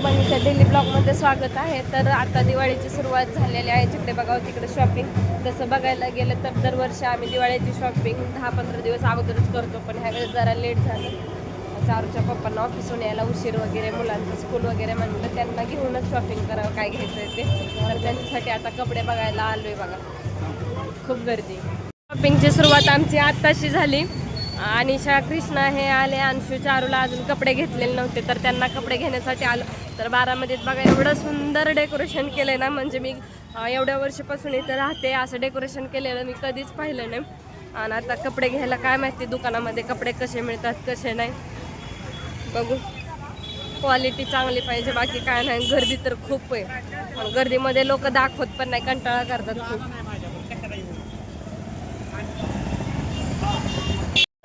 शुभांगीच्या daily ब्लॉगमध्ये स्वागत आहे. तर आता दिवाळीची सुरुवात झालेली आहे. जिकडे बघावं तिकडे शॉपिंग तसं बघायला गेलं तर दरवर्षी आम्ही दिवाळीची शॉपिंग दहा पंधरा दिवस अगोदरच करतो पण ह्यावेळेस जरा लेट झालं. चारूच्या पप्पांना ऑफिसून यायला उशीर वगैरे मुलांचं स्कूल वगैरे म्हणलं त्यांना घेऊनच शॉपिंग करावं काय घ्यायचं आहे ते. तर त्यांच्यासाठी आता कपडे बघायला आलो आहे बघा. खूप गर्दी. शॉपिंगची सुरुवात आमची आत्ताशी झाली. अनिशा कृष्णा हे आले अंशू चारूला अजून कपडे घेतलेले नव्हते तर त्यांना कपडे घेण्यासाठी आलो. तर बारामतीत बघा एवढं सुंदर डेकोरेशन केलं ना म्हणजे मी एवढ्या वर्षापासून इथं राहते असं डेकोरेशन केलेलं मी कधीच पाहिलं नाही. आणि आता कपडे घ्यायला काय माहिती दुकानामध्ये कपडे कसे मिळतात कसे नाही. बघू. क्वालिटी चांगली पाहिजे बाकी काय नाही. गर्दी तर खूप आहे. गर्दीमध्ये लोक दाखवत पण नाही कंटाळा करतात खूप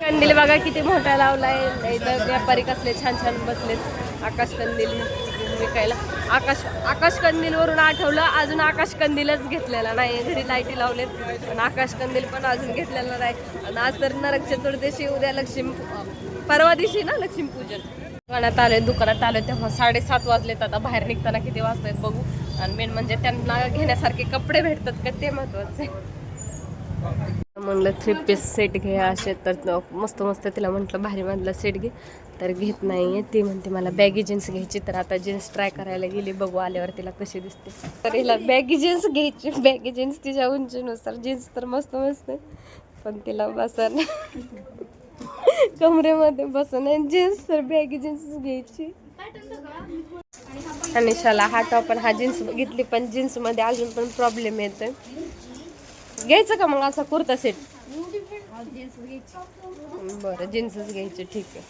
कंदील बघा किती मोठा लावलाय. इथं व्यापारी कसले छान छान बसलेत. आकाश कंदील विकायला. आकाश आकाश कंदील वरून आठवलं अजून आकाश कंदीलच घेतलेला नाही. घरी लाईटी लावलेत पण आकाश कंदील पण अजून घेतलेला नाही. आणि आज तर नरक चतुर्दशी उद्या लक्ष्मी परवा दिवशी ना लक्ष्मीपूजन. दुकानात आले दुकानात आले तेव्हा साडेसात वाजलेत. आता बाहेर निघताना किती वाजतायत बघू. आणि मेन म्हणजे त्यांना घेण्यासारखे कपडे भेटतात का ते महत्त्वाचे म्हणलं थ्री पीस सेट घे असे तर मस्त मस्त तिला म्हटलं भारी मधला सेट घे. तर घेत नाही आहे ती म्हणते मला बॅगी जीन्स घ्यायची. तर आता जीन्स ट्राय करायला गेली. बघू आल्यावर तिला कशी दिसते. तर हिला बॅगी जीन्स घ्यायची. बॅगी जीन्स तिच्या उंचीनुसार. जीन्स तर मस्त मस्त आहे पण तिला बसन. कमरेमध्ये बसून जीन्स तर बॅगी जीन्स घ्यायची. आणि शाला हा टॉप आणि हा जीन्स घेतली पण जीन्समध्ये अजून पण प्रॉब्लेम येतोय. घ्यायचं का मग असा कुर्ता सेट बरं जीन्सच घ्यायची ठीक आहे.